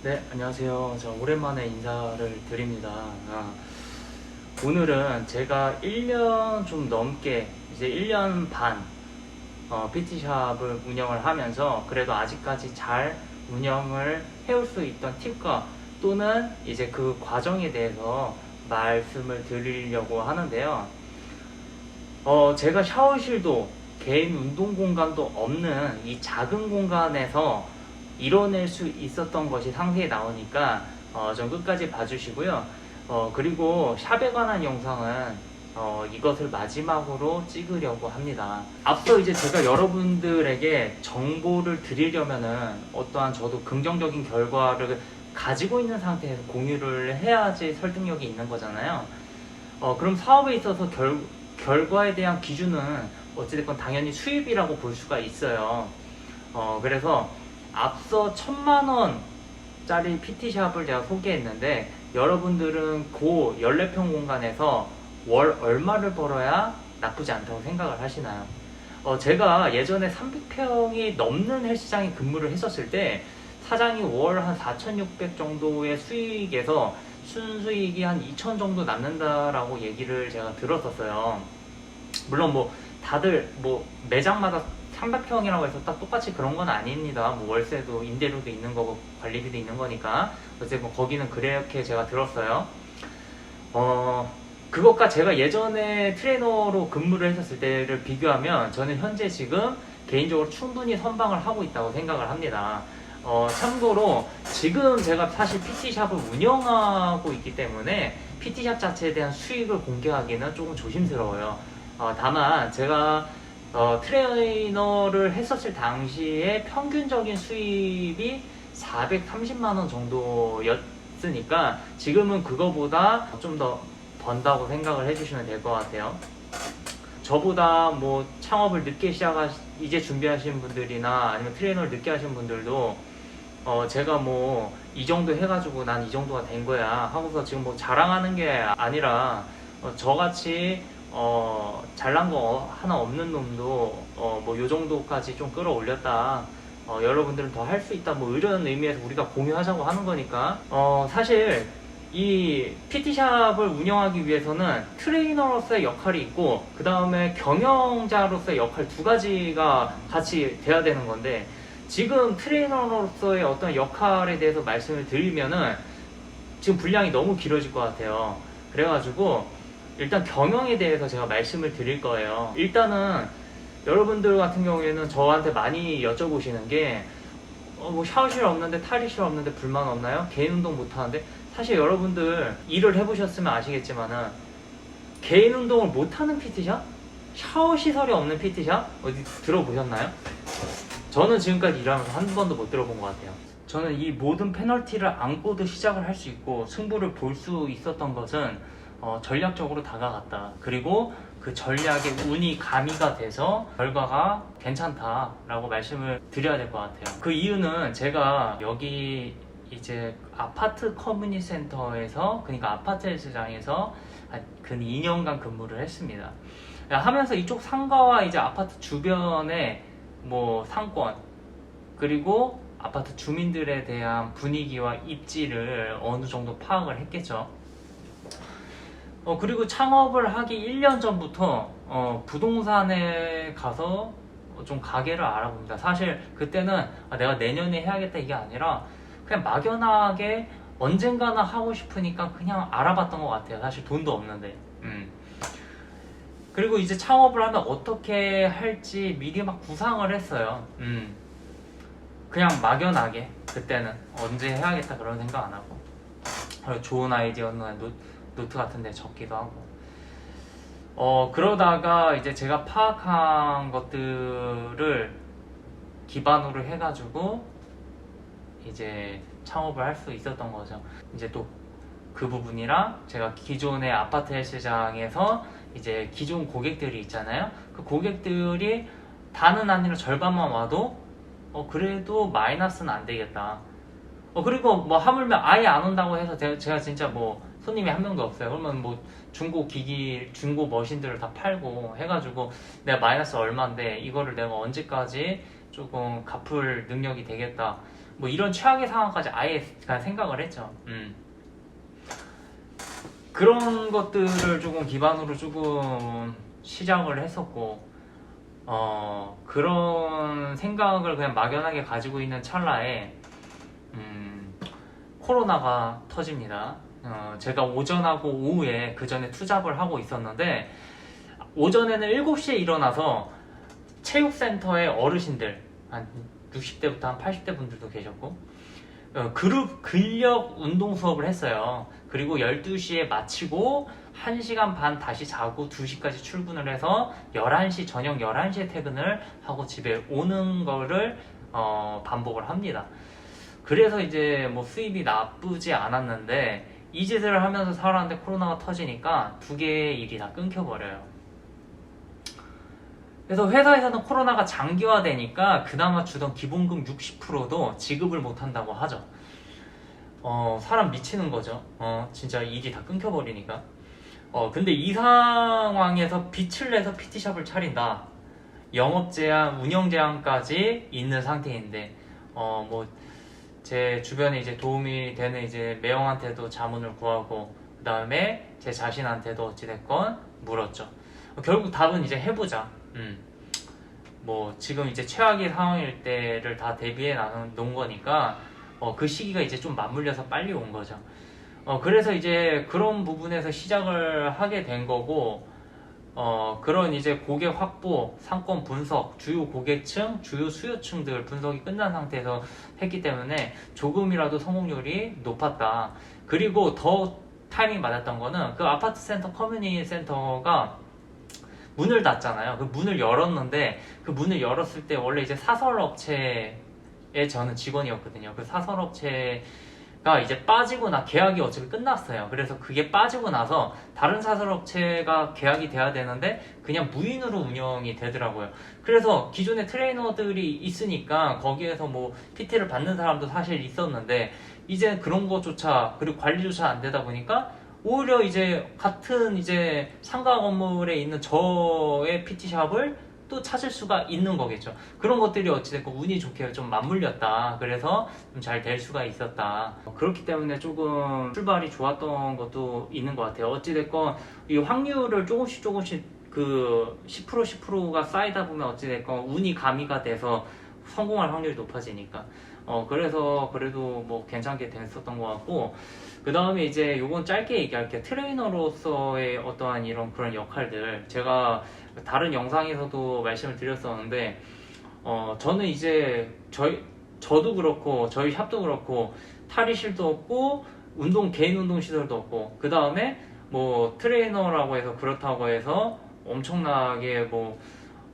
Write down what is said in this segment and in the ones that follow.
네, 안녕하세요. 저 오랜만에 인사를 드립니다. 아, 오늘은 제가 1년 좀 넘게, 이제 1년 반, 어, PT샵을 운영을 하면서 그래도 아직까지 잘 운영을 해올 수 있던 팁과 또는 이제 그 과정에 대해서 말씀을 드리려고 하는데요. 어, 제가 샤워실도 개인 운동 공간도 없는 이 작은 공간에서 이뤄낼 수 있었던 것이 상세히 나오니까 어, 좀 끝까지 봐주시고요. 어, 그리고 샵에 관한 영상은 어, 이것을 마지막으로 찍으려고 합니다. 앞서 이제 제가 여러분들에게 정보를 드리려면은 어떠한 저도 긍정적인 결과를 가지고 있는 상태에서 공유를 해야지 설득력이 있는 거잖아요. 어, 그럼 사업에 있어서 결, 결과에 대한 기준은 어찌됐건 당연히 수입이라고 볼 수가 있어요. 어, 그래서 앞서 천만 원짜리 PT샵을 제가 소개했는데 여러분들은 그 14평 공간에서 월 얼마를 벌어야 나쁘지 않다고 생각을 하시나요? 어, 제가 예전에 300평이 넘는 헬스장에 근무를 했었을 때 사장이 월 한 4,600 정도의 수익에서 순수익이 한 2,000 정도 남는다라고 얘기를 제가 들었었어요. 물론 뭐 다들 뭐 매장마다 300평이라고 해서 딱 똑같이 그런 건 아닙니다. 뭐 월세도 임대료도 있는 거고 관리비도 있는 거니까 어쨌든 뭐 거기는 그렇게 제가 들었어요. 어 그것과 제가 예전에 트레이너로 근무를 했었을 때를 비교하면 저는 현재 지금 개인적으로 충분히 선방을 하고 있다고 생각을 합니다. 어, 참고로 지금 제가 사실 PT샵을 운영하고 있기 때문에 PT샵 자체에 대한 수익을 공개하기는 조금 조심스러워요. 어, 다만 제가 어, 트레이너를 했었을 당시에 평균적인 수입이 430만 원 정도였으니까 지금은 그거보다 좀 더 번다고 생각을 해주시면 될 것 같아요. 저보다 뭐 창업을 늦게 시작하 이제 준비하시는 분들이나 아니면 트레이너를 늦게 하신 분들도 어 제가 뭐 이 정도 해가지고 난 이 정도가 된 거야 하고서 지금 뭐 자랑하는 게 아니라 어, 저같이 어 잘난 거 하나 없는 놈도 어 뭐 요 정도까지 좀 끌어올렸다. 어 여러분들은 더 할 수 있다. 뭐 이런 의미에서 우리가 공유하자고 하는 거니까. 어 사실 이 PT샵을 운영하기 위해서는 트레이너로서의 역할이 있고 그 다음에 경영자로서의 역할 두 가지가 같이 돼야 되는 건데 지금 트레이너로서의 어떤 역할에 대해서 말씀을 드리면은 지금 분량이 너무 길어질 것 같아요. 그래가지고 일단 경영에 대해서 제가 말씀을 드릴 거예요. 일단은 여러분들 같은 경우에는 저한테 많이 여쭤보시는 게 어, 뭐 샤워실 없는데 탈의실 없는데 불만 없나요? 개인 운동 못 하는데 사실 여러분들 일을 해보셨으면 아시겠지만은 개인 운동을 못 하는 PT샵? 샤워 시설이 없는 PT샵? 어디 들어보셨나요? 저는 지금까지 일하면서 한 번도 못 들어본 것 같아요. 저는 이 모든 페널티를 안고도 시작을 할 수 있고 승부를 볼 수 있었던 것은 어, 전략적으로 다가갔다. 그리고 그 전략의 운이 가미가 돼서 결과가 괜찮다라고 말씀을 드려야 될 것 같아요. 그 이유는 제가 여기 이제 아파트 커뮤니티 센터에서 그러니까 아파트 헬스장에서 한근 2년간 근무를 했습니다. 하면서 이쪽 상가와 이제 아파트 주변에 뭐 상권 그리고 아파트 주민들에 대한 분위기와 입지를 어느 정도 파악을 했겠죠. 어, 그리고 창업을 하기 1년 전부터 어, 부동산에 가서 좀 가게를 알아봅니다. 사실 그때는 아, 내가 내년에 해야겠다 이게 아니라 그냥 막연하게 언젠가는 하고 싶으니까 그냥 알아봤던 것 같아요. 사실 돈도 없는데. 음. 그리고 이제 창업을 하면 어떻게 할지 미리 막 구상을 했어요. 음. 그냥 막연하게 그때는 언제 해야겠다 그런 생각 안 하고 좋은 아이디어는 노, 노트 같은 데 적기도 하고 어 그러다가 이제 제가 파악한 것들을 기반으로 해가지고 이제 창업을 할 수 있었던 거죠. 이제 또 그 부분이랑 제가 기존의 아파트 헬스장에서 이제 기존 고객들이 있잖아요. 그 고객들이 다는 아니라 절반만 와도 어 그래도 마이너스는 안 되겠다. 어 그리고 뭐 하물며 아예 안 온다고 해서 제가 진짜 뭐 손님이 한 명도 없어요. 그러면 뭐 중고 기기, 중고 머신들을 다 팔고 해가지고 내가 마이너스 얼마인데 이거를 내가 언제까지 조금 갚을 능력이 되겠다. 뭐 이런 최악의 상황까지 아예 생각을 했죠. 음. 그런 것들을 조금 기반으로 조금 시작을 했었고, 어, 그런 생각을 그냥 막연하게 가지고 있는 찰나에, 음, 코로나가 터집니다. 어, 제가 오전하고 오후에 그 전에 투잡을 하고 있었는데, 오전에는 7시에 일어나서 체육센터의 어르신들, 한 60대부터 한 80대 분들도 계셨고, 어, 그룹 근력 운동 수업을 했어요. 그리고 12시에 마치고 1시간 반 다시 자고 2시까지 출근을 해서 11시, 저녁 11시에 퇴근을 하고 집에 오는 거를 어, 반복을 합니다. 그래서 이제 뭐 수입이 나쁘지 않았는데 이 짓을 하면서 살았는데 코로나가 터지니까 두 개의 일이 다 끊겨버려요. 그래서 회사에서는 코로나가 장기화되니까 그나마 주던 기본금 60%도 지급을 못한다고 하죠. 어, 사람 미치는 거죠. 어, 진짜 일이 다 끊겨버리니까. 어, 근데 이 상황에서 빛을 내서 PT샵을 차린다. 영업 제한, 운영 제한까지 있는 상태인데, 어, 뭐, 제 주변에 이제 도움이 되는 이제 매형한테도 자문을 구하고, 그 다음에 제 자신한테도 어찌됐건 물었죠. 어, 결국 답은 이제 해보자. 음. 뭐, 지금 이제 최악의 상황일 때를 다 대비해 놓은 거니까, 어, 그 시기가 이제 좀 맞물려서 빨리 온 거죠. 어, 그래서 이제 그런 부분에서 시작을 하게 된 거고, 어, 그런 이제 고객 확보, 상권 분석, 주요 고객층, 주요 수요층 들 분석이 끝난 상태에서 했기 때문에 조금이라도 성공률이 높았다. 그리고 더 타이밍 맞았던 거는 그 아파트 센터 커뮤니티 센터가 문을 닫잖아요. 그 문을 열었는데 그 문을 열었을 때 원래 이제 사설 업체에 저는 직원이었거든요. 그 사설 업체 가 이제 빠지고 나 계약이 어차피 끝났어요. 그래서 그게 빠지고 나서 다른 사설 업체가 계약이 돼야 되는데 그냥 무인으로 운영이 되더라고요. 그래서 기존에 트레이너들이 있으니까 거기에서 뭐 PT를 받는 사람도 사실 있었는데 이제 그런 것조차 그리고 관리조차 안 되다 보니까 오히려 이제 같은 이제 상가 건물에 있는 저의 PT샵을 또 찾을 수가 있는 거겠죠. 그런 것들이 어찌됐건 운이 좋게 좀 맞물렸다. 그래서 좀 잘 될 수가 있었다. 그렇기 때문에 조금 출발이 좋았던 것도 있는 것 같아요. 어찌됐건 이 확률을 조금씩 조금씩 그 10% 10%가 쌓이다 보면 어찌됐건 운이 가미가 돼서 성공할 확률이 높아지니까. 어, 그래서 그래도 뭐 괜찮게 됐었던 것 같고, 그 다음에 이제 요건 짧게 얘기할게요. 트레이너로서의 어떠한 이런 그런 역할들. 제가 다른 영상에서도 말씀을 드렸었는데, 어, 저는 이제 저희, 저도 그렇고, 저희 샵도 그렇고, 탈의실도 없고, 운동, 개인 운동 시설도 없고, 그 다음에 뭐 트레이너라고 해서 그렇다고 해서 엄청나게 뭐,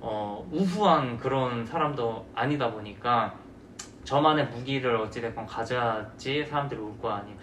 어, 우수한 그런 사람도 아니다 보니까, 저만의 무기를 어찌됐건 가져야지 사람들이 올 거 아니에요.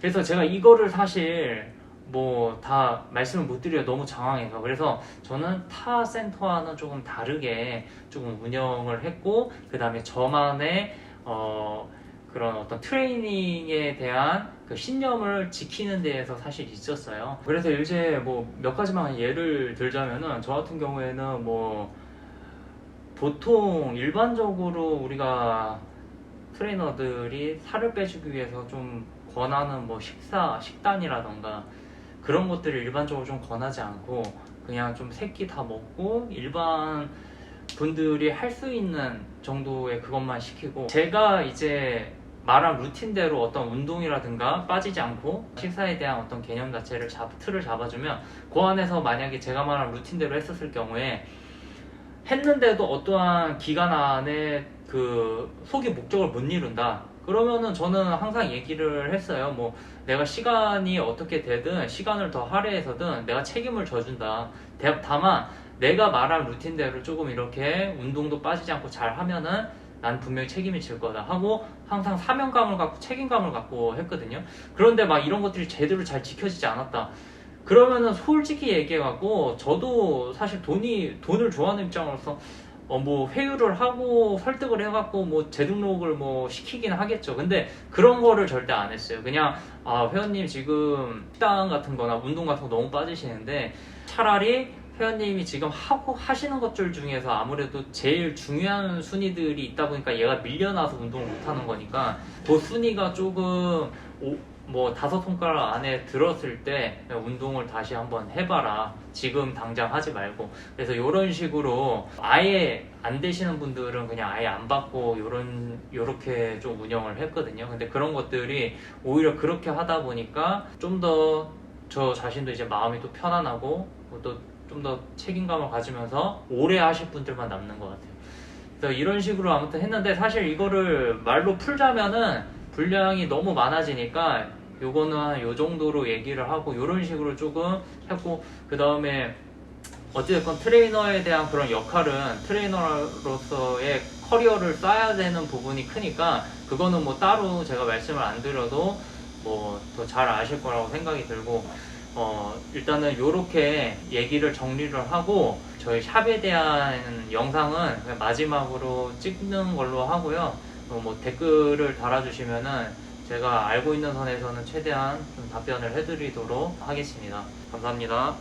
그래서 제가 이거를 사실 뭐 다 말씀을 못 드려요. 너무 장황해서. 그래서 저는 타 센터와는 조금 다르게 조금 운영을 했고, 그 다음에 저만의 어, 그런 어떤 트레이닝에 대한 그 신념을 지키는 데에서 사실 있었어요. 그래서 이제 뭐 몇 가지만 예를 들자면은 저 같은 경우에는 뭐 보통 일반적으로 우리가 트레이너들이 살을 빼주기 위해서 좀 권하는 뭐 식사, 식단이라던가 그런 것들을 일반적으로 좀 권하지 않고 그냥 좀 새끼 다 먹고 일반 분들이 할 수 있는 정도의 그것만 시키고 제가 이제 말한 루틴대로 어떤 운동이라든가 빠지지 않고 식사에 대한 어떤 개념 자체를 잡, 틀을 잡아주면 그 안에서 만약에 제가 말한 루틴대로 했었을 경우에 했는데도 어떠한 기간 안에 그 속의 목적을 못 이룬다. 그러면은 저는 항상 얘기를 했어요. 뭐 내가 시간이 어떻게 되든 시간을 더 할애해서든 내가 책임을 져준다. 대- 다만 내가 말한 루틴대로 조금 이렇게 운동도 빠지지 않고 잘 하면은 난 분명히 책임이 질 거다 하고 항상 사명감을 갖고 책임감을 갖고 했거든요. 그런데 막 이런 것들이 제대로 잘 지켜지지 않았다. 그러면은 솔직히 얘기해갖고 저도 사실 돈이 돈을 좋아하는 입장으로서 어 뭐 회유를 하고 설득을 해갖고 뭐 재등록을 뭐 시키긴 하겠죠. 근데 그런 거를 절대 안 했어요. 그냥 아 회원님 지금 식단 같은 거나 운동 같은 거 너무 빠지시는데 차라리 회원님이 지금 하고 하시는 것들 중에서 아무래도 제일 중요한 순위들이 있다 보니까 얘가 밀려나서 운동을 못 하는 거니까 그 순위가 조금 오- 뭐 다섯 손가락 안에 들었을 때 운동을 다시 한번 해봐라. 지금 당장 하지 말고. 그래서 이런 식으로 아예 안 되시는 분들은 그냥 아예 안 받고 요런 요렇게 좀 운영을 했거든요. 근데 그런 것들이 오히려 그렇게 하다 보니까 좀 더 저 자신도 이제 마음이 또 편안하고 또 좀 더 책임감을 가지면서 오래 하실 분들만 남는 것 같아요. 그래서 이런 식으로 아무튼 했는데 사실 이거를 말로 풀자면은 분량이 너무 많아지니까 요거는 한 요 정도로 얘기를 하고 요런 식으로 조금 했고 그 다음에 어찌됐건 트레이너에 대한 그런 역할은 트레이너로서의 커리어를 쌓아야 되는 부분이 크니까 그거는 뭐 따로 제가 말씀을 안 드려도 뭐 더 잘 아실 거라고 생각이 들고 어 일단은 요렇게 얘기를 정리를 하고 저희 샵에 대한 영상은 마지막으로 찍는 걸로 하고요. 어, 뭐 댓글을 달아주시면은 제가 알고 있는 선에서는 최대한 좀 답변을 해드리도록 하겠습니다. 감사합니다